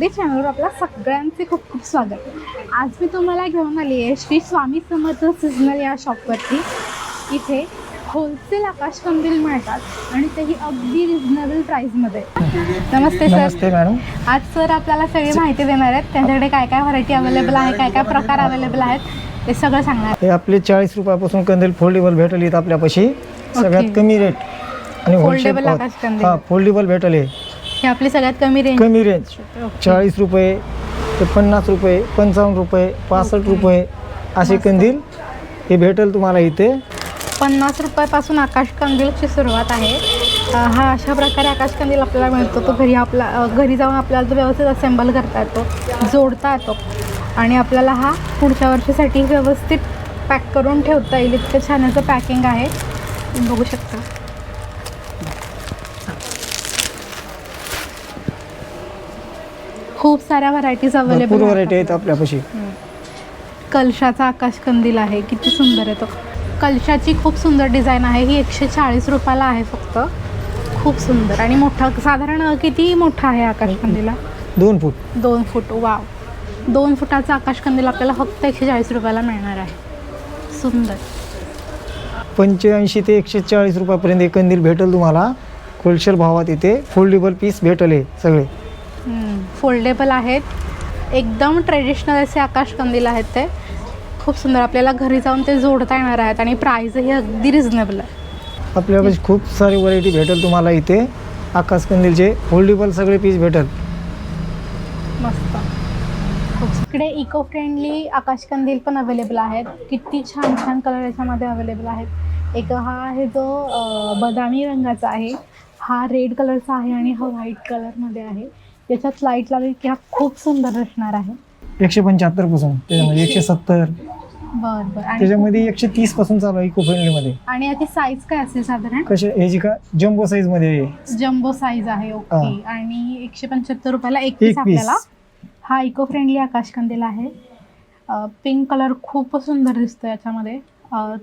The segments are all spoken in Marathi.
आपल्या चॅनलवर आपल्या सगळ्यांचे खूप खूप स्वागत. आज मी तुम्हाला घेऊन आली आहे श्री स्वामी समर्थ सिजनल या शॉपवरती इथे होलसेल आकाशकंदील मिळतात आणि तेही अगदी रिझनेबल प्राईसमध्ये नमस्ते सर नमस्ते मॅडम आज सर आपल्याला सगळी माहिती देणार आहेत. त्यांच्याकडे काय काय व्हरायटी अवेलेबल आहे काय काय प्रकार अवेलेबल आहेत ते सगळं सांगणार हे आपले चाळीस रुपयापासून कंदील फोल्डेबल भेटल आपल्यापाशी. सगळ्यात कमी रेट आणि wholesale आकाश. कंदील. हा फोल्डेबल भेटल हे आपली सगळ्यात कमी रेंज कमी रेंज चाळीस रुपये ते पन्नास रुपये पंचावन्न रुपये पासष्ट रुपये असे कंदील हे भेटल तुम्हाला इथे. पन्नास रुपयापासून आकाश कंदीलची सुरुवात आहे. हा अशा प्रकारे आकाश कंदील आपल्याला मिळतो. तो घरी आपला घरी जाऊन आपल्याला तो व्यवस्थित असेंबल करता येतो जोडता येतो. आणि आपल्याला हा पुढच्या वर्षासाठी व्यवस्थित पॅक करून ठेवता येईल. इतकं छान याचं पॅकिंग आहे. तुम्ही बघू शकता. खूप साऱ्या व्हरायटीज भरपूर अवेलेबल व्हरायटी आहेत आपल्यापाशी. कलशाचा आकाश कंदील आहे किती सुंदर आहे तो. कलशाची खूप सुंदर डिझाईन आहे ही एकशे चाळीस रुपयाला आहे फक्त. खूप सुंदर. आणि मोठा साधारण किती मोठा आहे आकाश कंदीला दोन फूट. दोन फूट वाव. दोन फुटाचा आकाश कंदील आपल्याला फक्त एकशे चाळीस रुपयाला मिळणार आहे. सुंदर. पंच्याऐंशी ते एकशे चाळीस रुपयापर्यंत एक कंदील भेटल तुम्हाला. होलसेल भावात इथे फोल्डेबल पीस भेटल सगळे. फोल्डेबल आहेत. एकदम ट्रेडिशनल असे आकाश कंदील आहेत ते. खूप सुंदर. आपल्याला घरी जाऊन ते जोडता येणार आहेत आणि प्राईजही अगदी रिझनेबल आहे. आपल्यापाशी खूप सारी व्हरायटी भेटेल तुम्हाला इथे. आकाश कंदीलचे फोल्डेबल सगळे पीस भेटल. मस्त. इकडे इको फ्रेंडली आकाश कंदील पण अवेलेबल आहेत. किती छान छान कलर याच्यामध्ये अवेलेबल आहेत. एक हा आहे जो बदामी रंगाचा आहे. हा रेड कलरचा आहे आणि हा व्हाईट कलरमध्ये आहे. याच्यात लाइट लावली की हा खूप सुंदर असणार आहे. एकशे पंच्याहत्तरपासून त्याच्यामध्ये एकशे सत्तर. बरं बरं. आणि त्याच्यामध्ये एकशे तीसपासून चालू आहे इको फ्रेंडली मध्ये. आणि याची साईज काय असेल साधारण? कसे ह्याची का जम्बो साईजमध्ये आहे. जम्बो साईज आहे ओके. आणि एकशे पंच्याहत्तर रुपयाला एक पीस एक आपल्याला हा इको फ्रेंडली आकाश कंदील आहे. पिंक कलर खूप सुंदर दिसतो याच्यामध्ये. अ,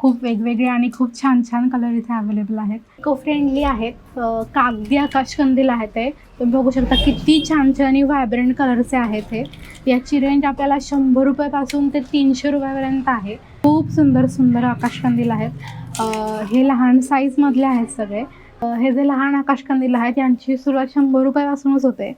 खूप वेगवेगळे आणि खूप छान छान कलर इथे अवेलेबल आहेत. इको फ्रेंडली आहेत कागदी आकाश कंदील आहे ते. तुम्ही बघू शकता किती छान छान आणि व्हायब्रंट कलरचे आहेत हे. याची रेंज आपल्याला शंभर रुपयापासून ते तीनशे रुपयापर्यंत आहे. खूप सुंदर सुंदर आकाश कंदील आहेत हे लहान साईजमधले आहेत सगळे. हे जे लहान आकाश कंदील आहेत यांची सुरुवात शंभर रुपयापासूनच होते.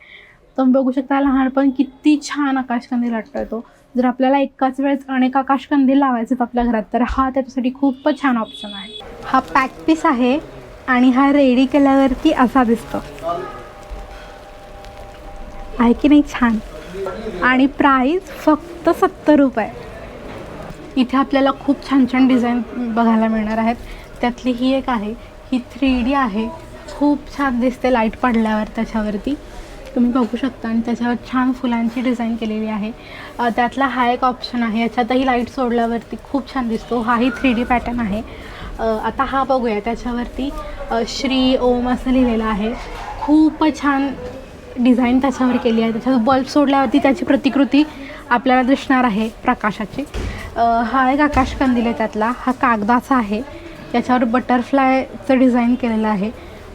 तुम्ही बघू शकता लहानपण किती छान आकाश कंदील वाटतोय तो. जर आपल्याला एकाच वेळेस अनेक आकाश कंदील लावायचे आहेत आपल्या घरात तर हा त्याच्यासाठी खूपच छान ऑप्शन आहे. हा पॅक पीस आहे आणि हा रेडी केल्यावरती असा दिसतो. आहे की नाही छान? आणि प्राईस फक्त सत्तर रुपये. इथे आपल्याला खूप छान छान डिझाईन बघायला मिळणार आहेत. त्यातली ही एक आहे ही थ्री डी आहे. खूप छान दिसते लाइट पडल्यावर त्याच्यावरती. तुम्ही बघू शकता आणि त्याच्यावर छान फुलांची डिझाईन केलेली आहे. त्यातला हा एक ऑप्शन आहे. याच्यातही लाइट सोडल्यावरती खूप छान दिसतो. हाही थ्री डी पॅटर्न आहे. आता हा बघूया. त्याच्यावरती श्री ओम असं लिहिलेलं आहे. खूप छान डिझाईन त्याच्यावर केली आहे. त्याच्यात बल्ब सोडल्यावरती त्याची प्रतिकृती आपल्याला दिसणार आहे प्रकाशाची. हा एक आकाश कंदील आहे त्यातला. हा कागदाचा आहे. याच्यावर बटरफ्लायचं डिझाईन केलेलं आहे.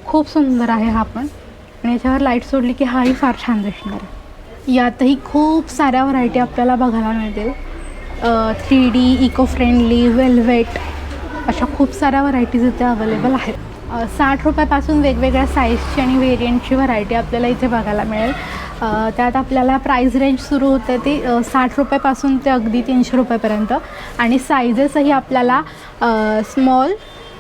खूप सुंदर आहे हा पण. आणि याच्यावर लाइट सोडली की हाही फार छान दिसणार आहे. यातही खूप साऱ्या व्हरायटी आपल्याला बघायला मिळतील. Three D eco friendly velvet अशा खूप साऱ्या व्हरायटीज इथे अवेलेबल आहेत. साठ रुपयापासून वेगवेगळ्या साईजची आणि व्हेरियंटची व्हरायटी आपल्याला इथे बघायला मिळेल. त्यात आपल्याला प्राईस रेंज सुरू होते ती साठ रुपयापासून ते अगदी तीनशे रुपयापर्यंत. आणि साईजेसही आपल्याला स्मॉल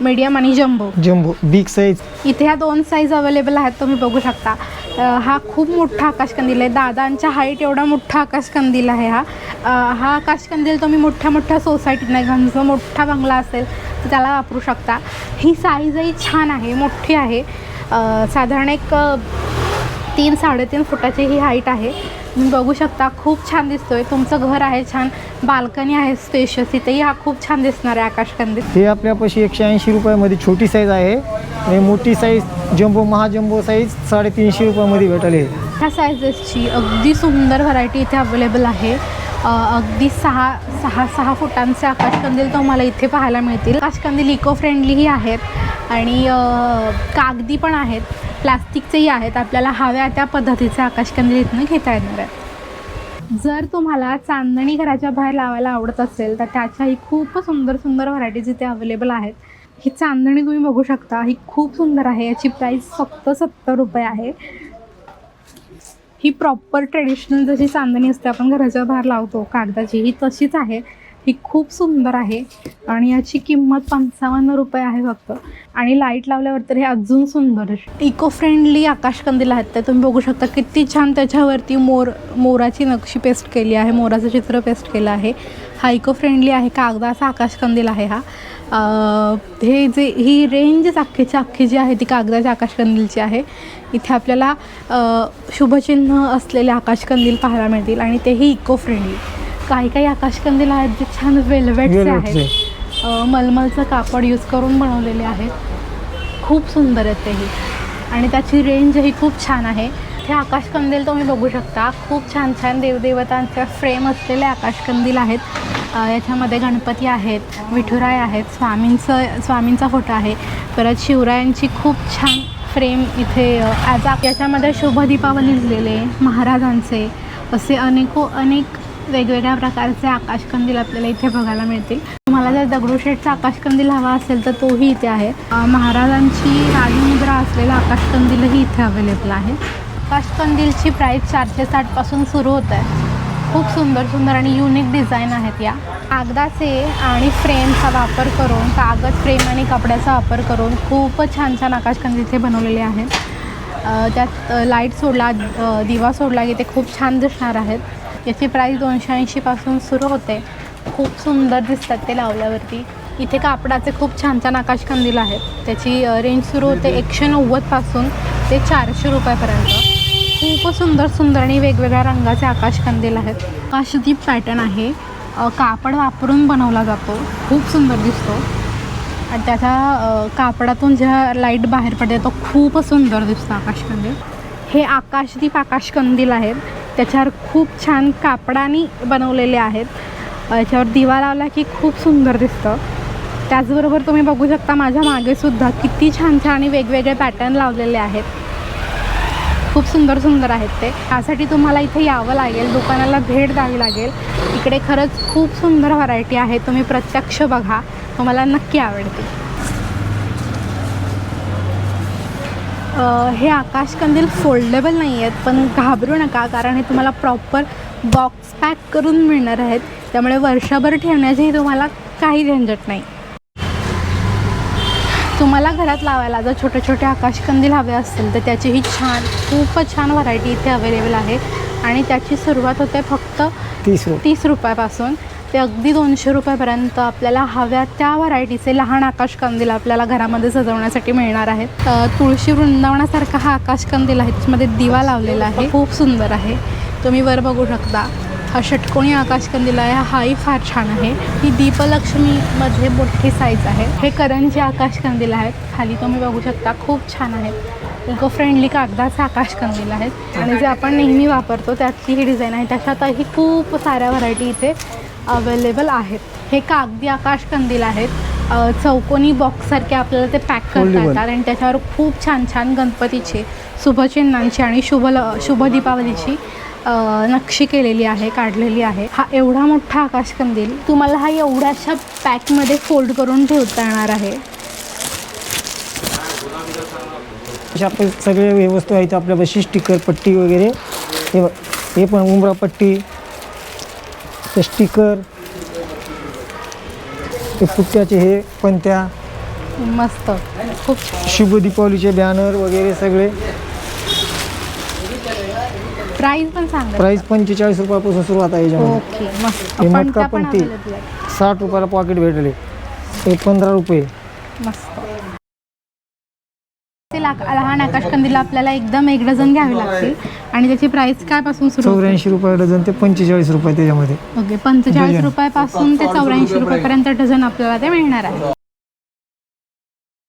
मीडियम आणि जम्बो जम्बो बिग साईज इथे ह्या दोन साईज अवेलेबल आहेत तुम्ही बघू शकता. अ, हा खूप मोठा आकाशकंदील आहे. दादांच्या हाईट एवढा मोठा आकाशकंदील आहे हा. अ, हा आकाशकंदील तुम्ही मोठ्या मोठ्या सोसायटीत नाही घरचा मोठा बंगला असेल तर त्याला वापरू शकता. ही साईजही छान आहे मोठी आहे. अ, साधारण एक अ, तीन साडेतीन फुटाची ही हाईट आहे. बघू शकता खूप छान दिसतोय. तुमचं घर आहे छान बाल्कनी आहे स्पेशियस इथेही हा खूप छान दिसणार आहे आकाशकंदील हे आपल्यापाशी एकशे ऐंशी रुपयामध्ये छोटी साईज आहे. आणि मोठी साईज जम्बो महाजम्बो साईज साडेतीनशे रुपयामध्ये भेटेल हे. ह्या सायझेसची अगदी सुंदर व्हरायटी इथे अवेलेबल आहे. अगदी सहा सहा सहा फुटांचे आकाशकंदील तुम्हाला इथे पाहायला मिळतील. आकाशकंदील इको फ्रेंडलीही आहेत. आणि कागदी पण आहेत. प्लास्टिकचेही आहेत आपल्याला हव्या त्या पद्धतीचे आकाशकंदील इथनं घेता येणार आहेत. जर तुम्हाला चांदणी घराच्या बाहेर लावायला आवडत असेल तर त्याच्याही खूप सुंदर सुंदर व्हरायटीज इथे अवेलेबल आहेत. ही चांदणी तुम्ही बघू शकता ही खूप सुंदर आहे याची प्राईस फक्त सत्तर रुपये आहे. ही प्रॉपर ट्रेडिशनल जशी चांदणी असते आपण घराच्या बाहेर लावतो कागदाची ही तशीच आहे. ही खूप सुंदर आहे आणि याची किंमत पंचावन्न रुपये आहे फक्त. आणि लाइट लावल्यावर तर हे अजून सुंदर इको फ्रेंडली आकाशकंदील आहेत ते तुम्ही बघू शकता. किती छान त्याच्यावरती मोर मोराची नक्षी पेस्ट केली आहे मोराचं चित्र पेस्ट केलं आहे. हा इको फ्रेंडली आहे कागदाचा आकाशकंदील आहे हा. हे जे ही रेंज अख्खीची अख्खी जी आहे ती कागदाच्या आकाशकंदीलची आहे. इथे आपल्याला शुभचिन्ह असलेले आकाशकंदील पाहायला मिळतील आणि तेही इको फ्रेंडली काही काही आकाशकंदील आहेत जे छान वेल्वेटचे. आहेत. मलमलचं कापड यूज करून बनवलेले आहेत. खूप सुंदर आहेत तेही. आणि त्याची रेंजही खूप छान आहे. हे आकाशकंदील तुम्ही बघू शकता. खूप छान छान देवदेवतांच्या फ्रेम असलेले आकाशकंदील आहेत. याच्यामध्ये गणपती आहेत विठुराय आहेत स्वामींचं स्वामींचा फोटो आहे. परत शिवरायांची खूप छान फ्रेम इथे ॲज याच्यामध्ये शुभ दीपावली लिहिलेले महाराजांचे. असे अनेको अनेक वेगवेगळ्या प्रकारचे आकाशकंदील आपल्याला इथे बघायला मिळतील. तुम्हाला जर दगडूशेठचा आकाशकंदील हवा असेल तर तोही इथे आहे. महाराजांची राजमुद्रा असलेला आकाशकंदीलही इथे अवेलेबल आहे. आकाशकंदीलची प्राईस चारशे साठपासून सुरू होत आहे. खूप सुंदर सुंदर आणि युनिक डिझाईन आहेत या. कागदाचे आणि फ्रेमचा वापर करून कागद फ्रेम आणि कपड्याचा वापर करून खूपच छान छान आकाशकंदील इथे बनवलेले आहेत. त्यात लाइट सोडला दिवा सोडला की ते खूप छान दिसणार आहेत. याची प्राईस दोनशे ऐंशीपासून सुरू होते. खूप सुंदर दिसतात ते लावल्यावरती. इथे कापडाचे खूप छान छान आकाशकंदील आहेत. त्याची रेंज सुरू होते एकशे नव्वदपासून ते चारशे रुपयापर्यंत. खूप सुंदर सुंदर आणि वेगवेगळ्या रंगाचे आकाशकंदील आहेत. आकाशदीप पॅटर्न आहे. कापड वापरून बनवला जातो. खूप सुंदर दिसतो. आणि त्याच्या कापडातून जेव्हा लाइट बाहेर पडते तो खूपच सुंदर दिसतो आकाशकंदील हे आकाशदीप आकाशकंदील आहेत. त्याच्यावर खूप छान कापडाने बनवलेले आहेत. याच्यावर दिवा लावला की खूप सुंदर दिसतं. त्याचबरोबर तुम्ही बघू शकता माझ्या मागेसुद्धा किती छान छान आणि वेगवेगळे पॅटर्न लावलेले आहेत. खूप सुंदर सुंदर आहेत ते. त्यासाठी तुम्हाला इथे यावं लागेल दुकानाला भेट द्यावी लागेल. इकडे खरंच खूप सुंदर व्हरायटी आहे. तुम्ही प्रत्यक्ष बघा. तुम्हाला नक्की आवडते हे आकाशकंदील फोल्डेबल नाही आहेत पण घाबरू नका कारण हे तुम्हाला प्रॉपर बॉक्स पॅक करून मिळणार आहेत. त्यामुळे वर्षभर ठेवण्याचीही तुम्हाला काही झंझट नाही. तुम्हाला घरात लावायला जर छोटे छोटे आकाशकंदील हवे असतील तर त्याचीही छान खूपच छान व्हरायटी इथे अवेलेबल आहे. आणि त्याची सुरुवात होते फक्त तीस रुपये. तीस रुपयापासून. ते अगदी दोनशे रुपयापर्यंत आपल्याला हव्या त्या व्हरायटीचे लहान आकाशकंदील आपल्याला घरामध्ये सजवण्यासाठी मिळणार आहेत. तुळशी वृंदावनासारखा हा आकाशकंदील आहे त्याच्यामध्ये दिवा लावलेला आहे. खूप सुंदर आहे. तुम्ही वर बघू शकता. हा षटकोणी आकाशकंदील आहे. हाही फार छान आहे. ही दीपलक्ष्मीमध्ये मोठी साईज आहे. हे करंजी आकाशकंदील आहेत. खाली तुम्ही बघू शकता. खूप छान आहेत इको फ्रेंडली कागदाचे आकाशकंदील आहेत. आणि जे आपण नेहमी वापरतो त्यातली ही डिझाईन आहे. त्याच्यातही खूप साऱ्या व्हरायटी इथे अवेलेबल आहेत. हे कागदी आकाशकंदील आहेत. अ, चौकोनी बॉक्ससारखे आपल्याला ते पॅक करता. येतात. आणि त्याच्यावर खूप छान छान गणपतीचे शुभचिन्हांची आणि शुभ ल- शुभ दीपावलीची नक्षी केलेली आहे काढलेली आहे. हा एवढा मोठा आकाशकंदील तुम्हाला हा एवढ्याशा पॅकमध्ये फोल्ड करून ठेवता येणार आहे. अशा आपले सगळे हे वस्तू आहेत आपल्यापाशी स्टिकर पट्टी वगैरे. हे हे पण उमरा पट्टी ते स्टिकर ते पुट्ट्याचे हे पंत्या मस्त. खूप शुभ दीपावलीचे बॅनर वगैरे सगळे. प्राईस पण सांगा. प्राईस पंचेचाळीस रुपयापासून सुरुवात आहे याच्यामध्ये. ओके मस्त. हे मटका. साठ रुपयाला पॉकेट भेटले. हे पंधरा रुपये. मस्त. लहान आकाशकंदीला आपल्याला एकदम एक डझन घ्यावी लागतील. आणि त्याची प्राइस काय पासून सुरू? चौऱ्याऐंशी रुपये डझन ते पंचेचाळीस रुपये त्याच्यामध्ये. ओके पंचेचाळीस. रुपयापासून ते चौऱ्याऐंशी रुपयापर्यंत डझन आपल्याला ते मिळणार आहे.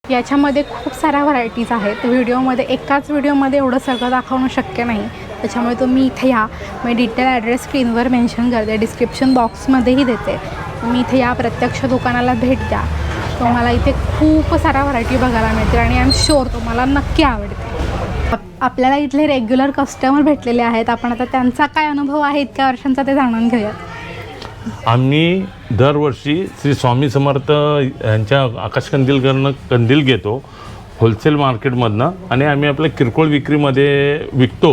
याच्यामध्ये खूप साऱ्या व्हरायटीज आहेत. व्हिडिओमध्ये एकाच व्हिडिओमध्ये एवढं सगळं दाखवणं शक्य नाही. त्याच्यामुळे तुम्ही इथे या. मी डिटेल ॲड्रेस स्क्रीनवर मेन्शन करते. डिस्क्रिप्शन बॉक्समध्येही देते. तुम्ही इथे या प्रत्यक्ष दुकानाला भेट द्या. तुम्हाला इथे खूप साऱ्या व्हरायटी बघायला मिळतील आणि आय एम शुअर तुम्हाला नक्की आवडते आपल्याला इथले रेग्युलर कस्टमर भेटलेले आहेत. आपण आता त्यांचा काय अनुभव आहे इतक्या वर्षांचा ते जाणून घेऊयात. आम्ही दरवर्षी श्री स्वामी समर्थ यांच्या आकाशकंदीलकडनं कंदील घेतो होलसेल मार्केटमधनं आणि आम्ही आपल्या किरकोळ विक्रीमध्ये विकतो.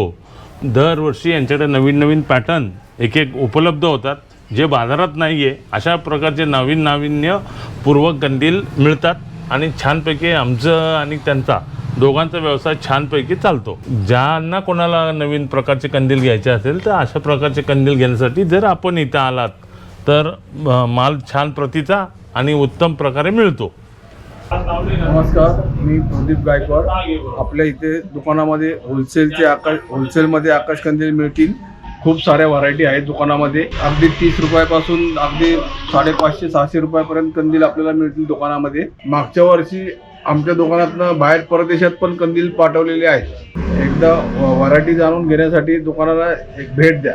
दरवर्षी यांच्याकडे नवीन नवीन पॅटर्न एक एक उपलब्ध होतात जे बाजारात नाही आहे अशा प्रकारचे नवीन नाविन्यपूर्वक कंदील मिळतात आणि छानपैकी आमचं आणि त्यांचा दोघांचा व्यवसाय छानपैकी चालतो. ज्यांना कोणाला नवीन प्रकारचे कंदील घ्यायचे असेल तर अशा प्रकारचे कंदील घेण्यासाठी जर आपण इथं आलात तर माल छान प्रतीचा आणि उत्तम प्रकारे मिळतो. नमस्कार मी प्रदीप गायकवाड. आपल्या इथे दुकानामध्ये होलसेलचे आकाश होलसेलमध्ये आकाश कंदील मिळतील. खूप साऱ्या व्हरायटी आहेत दुकानामध्ये. अगदी तीस रुपयापासून अगदी साडेपाचशे सहाशे रुपयापर्यंत कंदील आपल्याला मिळतील दुकानामध्ये. मागच्या वर्षी आमच्या दुकानातनं बाहेर परदेशात पण कंदील पाठवलेले आहेत. एकदा व्हरायटी जाणून घेण्यासाठी दुकानाला एक भेट द्या.